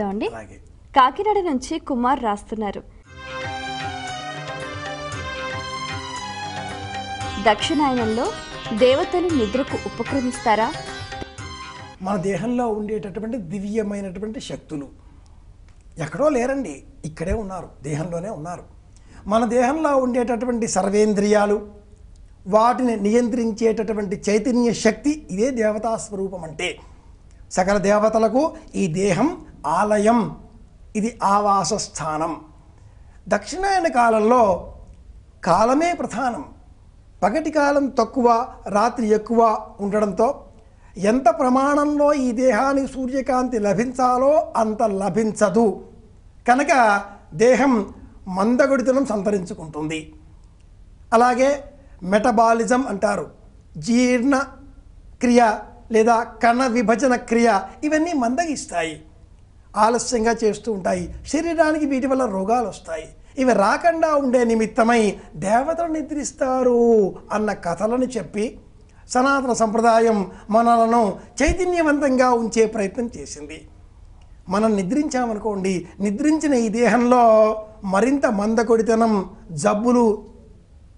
అండి కాకినాడ నుంచి కుమార్ రాస్తున్నారు. దక్షిణాయనంలో దేవతలు నిద్రకు ఉపక్రమిస్తారా? మన దేహంలో ఉండేటటువంటి దివ్యమైనటువంటి శక్తులు ఎక్కడో లేరండి ఇక్కడే ఉన్నారు దేహంలోనే ఉన్నారు. మన దేహంలో ఉండేటటువంటి సర్వేంద్రియాలు వాటిని నియంత్రించేటటువంటి చైతన్య శక్తి ఇదే దేవతా స్వరూపం అంటే సకల దేవతలకు ఈ దేహం ఆలయం. ఇది ఆవాస స్థానం దక్షిణాయన కాలంలో కాలమే ప్రధానం. పగటి కాలం తక్కువ రాత్రి ఎక్కువ ఉండడంతో ఎంత ప్రమాణంలో ఈ దేహానికి సూర్యకాంతి లభించాలో అంత లభించదు. కనుక దేహం మందగుడితనం సంతరించుకుంటుంది. అలాగే మెటబాలిజం అంటారు. జీర్ణ క్రియ లేదా కణ విభజన క్రియ ఇవన్నీ మందగిస్తాయి. ఆలస్యంగా చేస్తూ ఉంటాయి. శరీరానికి వీటి వల్ల రోగాలు వస్తాయి. ఇవి రాకుండా ఉండే నిమిత్తమై దేవతలు నిద్రిస్తారు అన్న కథలను చెప్పి సనాతన సంప్రదాయం మనలను చైతన్యవంతంగా ఉంచే ప్రయత్నం చేసింది. మనం నిద్రించామనుకోండి నిద్రించిన ఈ దేహంలో మరింత మందకొడితనం జబ్బులు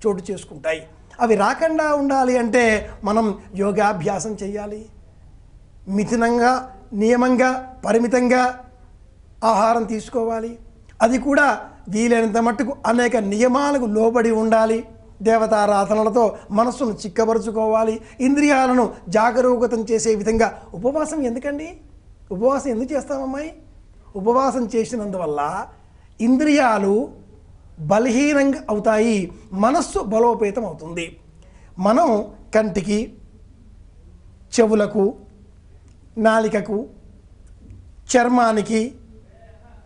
చోటు చేసుకుంటాయి. అవి రాకుండా ఉండాలి అంటే మనం యోగాభ్యాసం చేయాలి. మిథునంగా నియమంగా పరిమితంగా ఆహారం తీసుకోవాలి. అది కూడా వీలైనంత మట్టుకు అనేక నియమాలకు లోబడి ఉండాలి. దేవతారాధనలతో మనస్సును చిక్కబరుచుకోవాలి ఇంద్రియాలను జాగరూకతం చేసే విధంగా ఉపవాసం ఎందుకండి? ఉపవాసం ఎందుకు చేస్తామమ్మాయి? ఉపవాసం చేసినందువల్ల ఇంద్రియాలు బలహీనంగా అవుతాయి. మనస్సు బలోపేతం అవుతుంది. మనం కంటికి చెవులకు నాలికకు చర్మానికి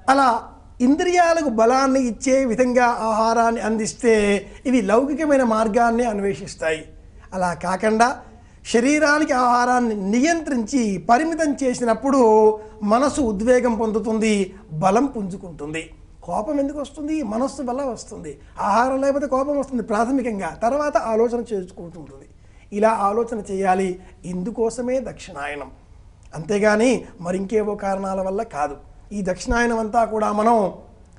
అలా ఇంద్రియాలకు బలాన్ని ఇచ్చే విధంగా ఆహారాన్ని అందిస్తే ఇవి లౌకికమైన మార్గాన్ని అన్వేషిస్తాయి. అలా కాకుండా శరీరానికి ఆహారాన్ని నియంత్రించి పరిమితం చేసినప్పుడు మనసు ఉద్వేగం పొందుతుంది బలం పుంజుకుంటుంది. కోపం ఎందుకు వస్తుంది? మనస్సు వల్ల వస్తుంది. ఆహారం లేకపోతే కోపం వస్తుంది ప్రాథమికంగా. తర్వాత ఆలోచన చేసుకుంటుంటుంది ఇలా ఆలోచన చేయాలి. ఇందుకోసమే దక్షిణాయనం. అంతేగాని మరింకేవో కారణాల వల్ల కాదు. ఈ దక్షిణాయనమంతా కూడా మనం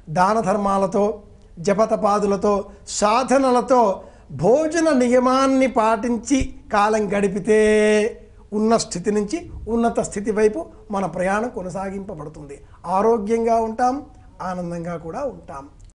దాన ధర్మాలతో జపతపాదులతో సాధనలతో భోజన నియమాన్ని పాటించి కాలం గడిపితే ఉన్న స్థితి నుంచి ఉన్నత స్థితి వైపు మన ప్రయాణం కొనసాగింపబడుతుంది. ఆరోగ్యంగా ఉంటాం ఆనందంగా కూడా ఉంటాం.